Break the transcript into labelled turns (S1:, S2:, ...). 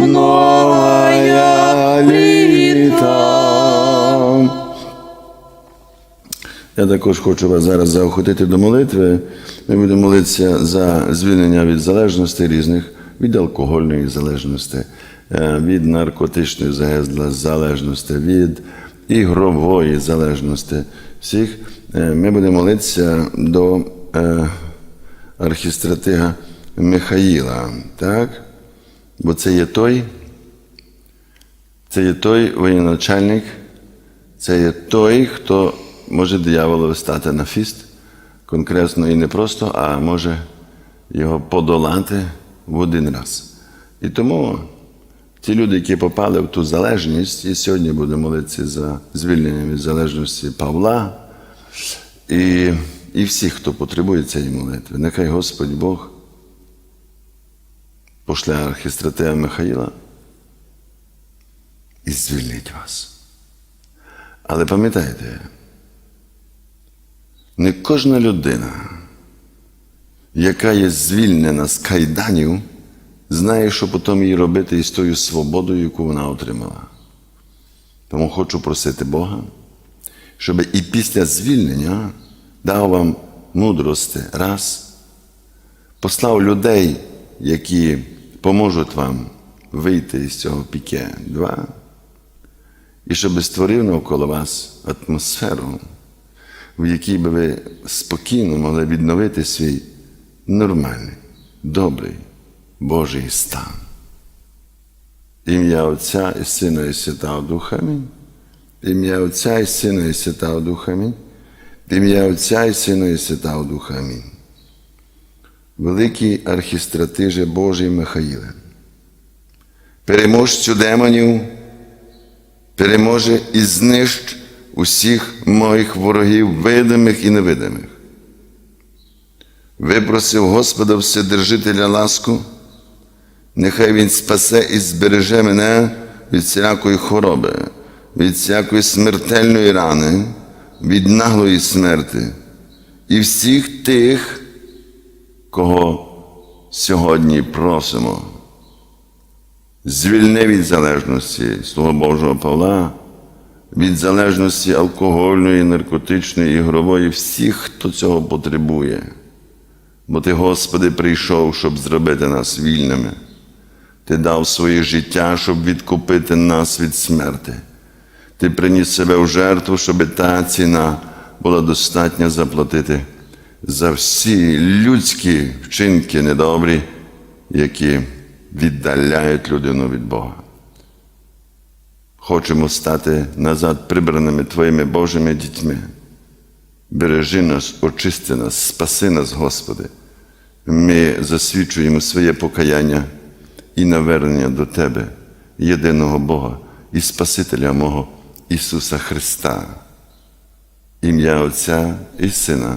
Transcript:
S1: многая літа.
S2: Я також хочу вас зараз заохотити до молитви. Ми будемо молитися за звільнення від залежностей різних, від алкогольної залежності, е, від наркотичної залежності, від ігрової залежності. Всіх Е, ми будемо молитися до е, архістратига Михаїла, так? Бо це є той, це є той воєначальник, це є той, хто може дияволу стати на фіст, конкретно і не просто, а може його подолати в один раз. І тому ті люди, які попали в ту залежність, і сьогодні будемо молитися за звільнення від залежності Павла і, і всіх, хто потребує цієї молитви. Нехай Господь Бог пошле архістратея Михаїла і звільнить вас. Але пам'ятайте, не кожна людина, яка є звільнена з кайданів, знає, що потім їй робити із тою свободою, яку вона отримала. Тому хочу просити Бога, щоб і після звільнення дав вам мудрости раз, послав людей, які поможуть вам вийти із цього піке, два, і щоб створив навколо вас атмосферу, в якій би ви спокійно могли відновити свій нормальний, добрий Божий стан. Ім'я Отця і Сина і Святого Духа. Амінь. Ім'я Отця і Сина і Святого Духа. Амінь. Ім'я Отця і Сина і Святого Духа. Амінь. Великий архістратиже Божий Михаїле, переможцю демонів, переможе і знищ усіх моїх ворогів, видимих і невидимих. Випросив Господа Вседержителя ласку, нехай Він спасе і збереже мене від всякої хвороби, від всякої смертельної рани, від наглої смерти і всіх тих, кого сьогодні просимо. Звільни від залежності Слуга Божого Павла, від залежності алкогольної, наркотичної, ігрової, всіх, хто цього потребує. Бо Ти, Господи, прийшов, щоб зробити нас вільними. Ти дав своє життя, щоб відкупити нас від смерти. Ти приніс себе в жертву, щоб та ціна була достатня заплатити за всі людські вчинки недобрі, які віддаляють людину від Бога. Хочемо стати назад прибраними Твоїми Божими дітьми. Бережи нас, очисти нас, спаси нас, Господи. Ми засвідчуємо своє покаяння і навернення до Тебе, єдиного Бога і Спасителя мого Ісуса Христа, ім'я Отця і Сина,